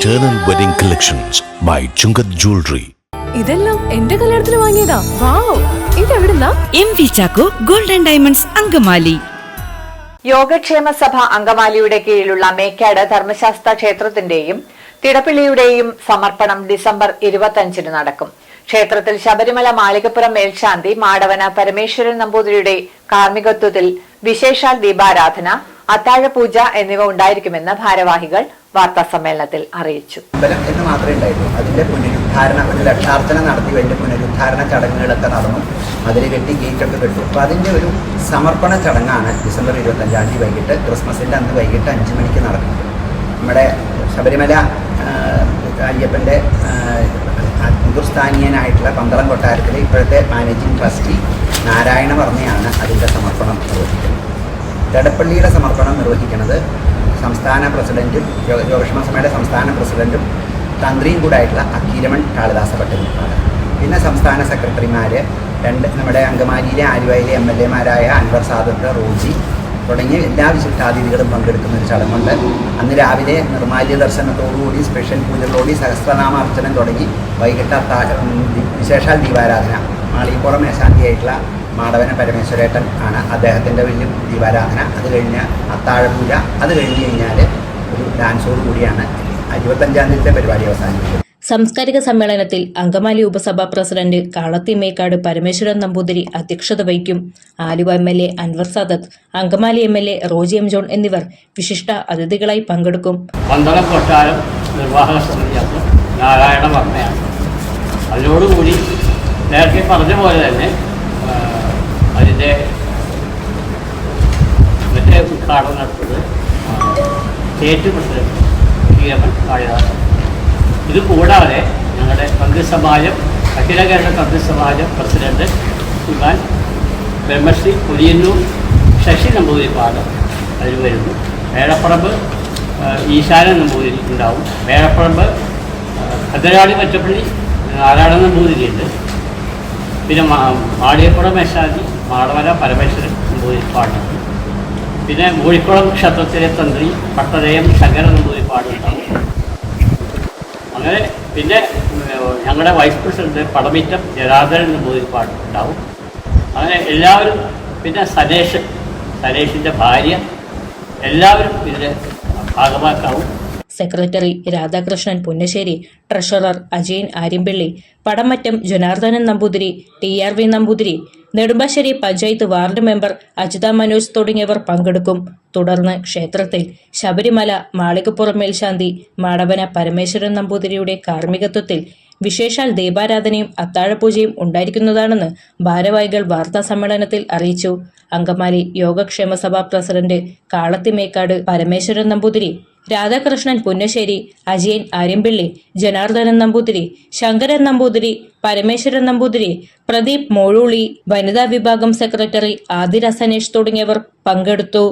Eternal Wedding Collections by Chungat Jewelry. ഇതെല്ലാം എന്റെ കല്യാണത്തിന് വാങ്ങിയതാ. Wow ഇതെവിടുന്നാ? M V Chacko golden diamonds Angamaly. Yogakshema Sabha അങ്കമാലിയുടെ കീഴിലുള്ള മേക്കാട് ധർമ്മശാസ്ത്ര ക്ഷേത്രത്തിന്റെയും തിടപ്പിള്ളിയുടെയും സമർപ്പണം ഡിസംബർ ഇരുപത്തിയഞ്ചിന് നടക്കും. ക്ഷേത്രത്തിൽ ശബരിമല മാളികപ്പുറം മേൽശാന്തി മാടവന പരമേശ്വരൻ നമ്പൂതിരിയുടെ കാർമ്മികത്വത്തിൽ വിശേഷാൽ ദീപാരാധന അത്താഴപൂജ എന്നിവ ഉണ്ടായിരിക്കുമെന്ന് ഭാരവാഹികൾ വാർത്താ സമ്മേളനത്തിൽ അറിയിച്ചു. അമ്പലം എന്ന് മാത്രമേ ഉണ്ടായിരുന്നു അതിന്റെ പുനരുദ്ധാരണ ഒരു ലക്ഷാർച്ചന നടത്തി അതിന്റെ പുനരുദ്ധാരണ ചടങ്ങുകളൊക്കെ നടന്നു. അതിൽ കെട്ടി ഗേറ്റൊക്കെ കെട്ടു. അപ്പോൾ അതിന്റെ ഒരു സമർപ്പണ ചടങ്ങാണ് ഡിസംബർ ഇരുപത്തഞ്ചാം തീയതി വൈകിട്ട്. ക്രിസ്മസിന്റെ അന്ന് വൈകിട്ട് അഞ്ച് മണിക്ക് നടക്കുന്നത്. നമ്മുടെ ശബരിമല ആ, ഹിന്ദുസ്ഥാനീയനായിട്ടുള്ള പന്തളം കൊട്ടാരത്തിലെ ഇപ്പോഴത്തെ മാനേജിംഗ് ട്രസ്റ്റി നാരായണ വർമ്മയാണ് അതിന്റെ സമർപ്പണം നിർവഹിക്കുന്നത്. തടപ്പള്ളിയുടെ സമർപ്പണം നിർവഹിക്കുന്നത് സംസ്ഥാന പ്രസിഡന്റും യോഗ- യോഗക്ഷേമ സഭയുടെ സംസ്ഥാന പ്രസിഡന്റും തന്ത്രിയും കൂടെ ആയിട്ടുള്ള അക്കീരമൺ കാളിദാസ ഭട്ടതിരിപ്പാട് പിന്നെ സംസ്ഥാന സെക്രട്ടറിമാർ രണ്ട് നമ്മുടെ അങ്കമാലിയിലെ ആലുവയിലെ എം എൽ എമാരായ അൻവർ സാദത്ത് റോജി തുടങ്ങിയ എല്ലാ വിശിഷ്ടാതിഥികളും പങ്കെടുക്കുന്ന ഒരു ചടങ്ങുണ്ട്. അന്ന് രാവിലെ നിർമാല്യ ദർശനത്തോടുകൂടി സ്പെഷ്യൽ പൂജകളോടി സഹസ്രനാമാർച്ചനം തുടങ്ങി വൈകിട്ട് വിശേഷാൽ ദീപാരാധന മാളിപ്പുറം മേശാന്തിയായിട്ടുള്ള മാടവന പരമേശ്വരേട്ടൻ ആണ് അദ്ദേഹത്തിന്റെ വലിയ ദീപാരാധന. അത് കഴിഞ്ഞ് അത്താഴപൂജ. അത് കഴിഞ്ഞ് കഴിഞ്ഞാൽ ഒരു ഡാൻസോട് കൂടിയാണ് ഇരുപത്തഞ്ചാം തീയതി പരിപാടി അവസാനിക്കുന്നത് സാംസ്കാരിക സമ്മേളനത്തിൽ അങ്കമാലി ഉപസഭാ പ്രസിഡന്റ് കാളത്തി മേക്കാട് പരമേശ്വരൻ നമ്പൂതിരി അധ്യക്ഷത വഹിക്കും. Aluva M L A Anwar Sadath Angamaly M L A Roji M John എന്നിവർ വിശിഷ്ട അതിഥികളായി പങ്കെടുക്കും. പന്തളം കൊട്ടാരം നിർവാഹക സമിതി നാരായണ വർമ്മയാണ്. അതിനോടുകൂടി നേരത്തെ പറഞ്ഞ പോലെ തന്നെ ഉദ്ഘാടനം നടത്തുന്നത് state president T M N Kalidasan ഇത് കൂടാതെ ഞങ്ങളുടെ തന്ത്രിസമാജം അഖില കേരള തന്ത്രിസമാജം പ്രസിഡന്റ് ശ്രീമാൻ ബ്രഹ്മശ്രീ കുരിയന്നൂർ ശശി നമ്പൂതിരിപ്പാട് അതിൽ വരുന്നു. വേഴപ്പറമ്പ് ഈശാന നമ്പൂതിരി ഉണ്ടാവും. വേഴപ്പറമ്പ് ഭദ്രകാളി മറ്റപ്പള്ളി നാരായണ നമ്പൂതിരിയുണ്ട് പിന്നെ മാ മാളിയപ്പുറം മേശാന്തി മാടവര പരമേശ്വരൻ നമ്പൂതിരിപ്പാടുണ്ട് പിന്നെ മൂഴിക്കുളം ക്ഷേത്രത്തിലെ തന്ത്രി പട്ടരയം ശങ്കരൻ എന്നൊരു നമ്പൂതിരിപ്പാടുണ്ടാവും അങ്ങനെ പിന്നെ ഞങ്ങളുടെ വൈസ് പ്രസിഡന്റ് പടമിറ്റം ജരാധരൻ നമ്പൂതിരിപ്പാട് ഉണ്ടാവും അങ്ങനെ എല്ലാവരും പിന്നെ സനേഷ് സനേഷിന്റെ ഭാര്യ എല്ലാവരും ഇതിൽ ഭാഗമാക്കാവും. Secretary Radhakrishnan Punnassery treasurer Ajayan Aryampilly Padamattam Janardhanan Namboothiri T R V Namboothiri Nedumbassery panchayat ward member Ajitha Manoj തുടങ്ങിയവർ പങ്കെടുക്കും. തുടർന്ന് ക്ഷേത്രത്തിൽ ശബരിമല മാളികപ്പുറം മേൽശാന്തി മാടവന പരമേശ്വരൻ നമ്പൂതിരിയുടെ കാർമ്മികത്വത്തിൽ വിശേഷാൽ ദീപാരാധനയും അത്താഴപൂജയും ഉണ്ടായിരിക്കുന്നതാണെന്ന് ഭാരവാഹികൾ വാർത്താ സമ്മേളനത്തിൽ അറിയിച്ചു. അങ്കമാലി യോഗക്ഷേമ സഭാ പ്രസിഡന്റ് കാളത്തിമേക്കാട് പരമേശ്വരൻ നമ്പൂതിരി രാധാകൃഷ്ണൻ പുന്നശ്ശേരി അജയൻ ആര്യമ്പിള്ളി ജനാർദ്ദനൻ നമ്പൂതിരി ശങ്കരൻ നമ്പൂതിരി പരമേശ്വരൻ നമ്പൂതിരി പ്രദീപ് മോഴൂളി വനിതാ വിഭാഗം സെക്രട്ടറി ആദിര സനേഷ് തുടങ്ങിയവർ പങ്കെടുത്തു.